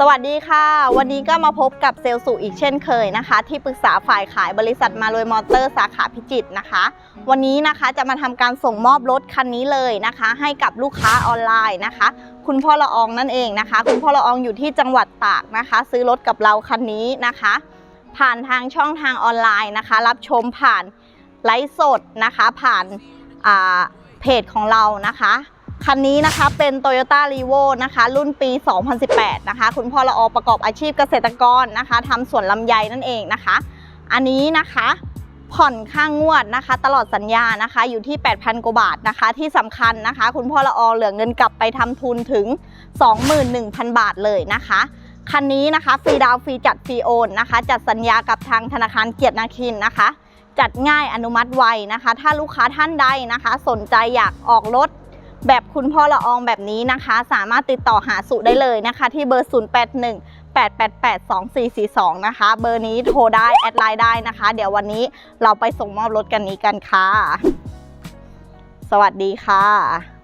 สวัสดีค่ะ วันนี้ก็มาพบกับเซลสุอีกเช่นเคยนะคะ ที่ปรึกษาฝ่ายขายบริษัทมารวยมอเตอร์สาขาพิจิตรนะคะ วันนี้นะคะจะมาทำการส่งมอบรถคันนี้เลยนะคะ ให้กับลูกค้าออนไลน์นะคะ คุณพ่อละอองนั่นเองนะคะ คุณพ่อละอองอยู่ที่จังหวัดตากนะคะ ซื้อรถกับเราคันนี้นะคะ ผ่านทางช่องทางออนไลน์นะคะ รับชมผ่านไลฟ์สดนะคะ ผ่านอ่าเพจของเรานะคะ คันนี้นะคะเป็น Toyota r e v o นะคะ รุ่นปี 2018 นะคะ คุณพ่อละออประกอบอาชีพเกษตรกรนะคะทำสวนลำไยนั่นเองนะคะ อันนี้นะคะผ่อนค่างวดนะคะ ตลอดสัญญานะคะอยู่ที่ 8,000 กว่าบาทนะคะ ที่สำคัญนะคะ คุณพ่อละออเหลือเงินกลับไปทำทุนถึง 21,000 บาทเลยนะคะคันนี้นะคะฟรีดาวฟรีจัดฟรีโอนนะคะ จัดสัญญากับทางธนาคารเกียรตินาคินนะคะ จัดง่ายอนุมัติไวนะคะ ถ้าลูกค้าท่านใดนะคะ สนใจอยากออกรถ แบบคุณพ่อละอองแบบนี้นะคะ สามารถติดต่อหาสุได้เลยนะคะ ที่เบอร์ 081 888 2442 นะคะ เบอร์นี้โทรได้ แอดไลน์ได้นะคะ เดี๋ยววันนี้เราไปส่งมอบรถกันนี้กันค่ะ สวัสดีค่ะ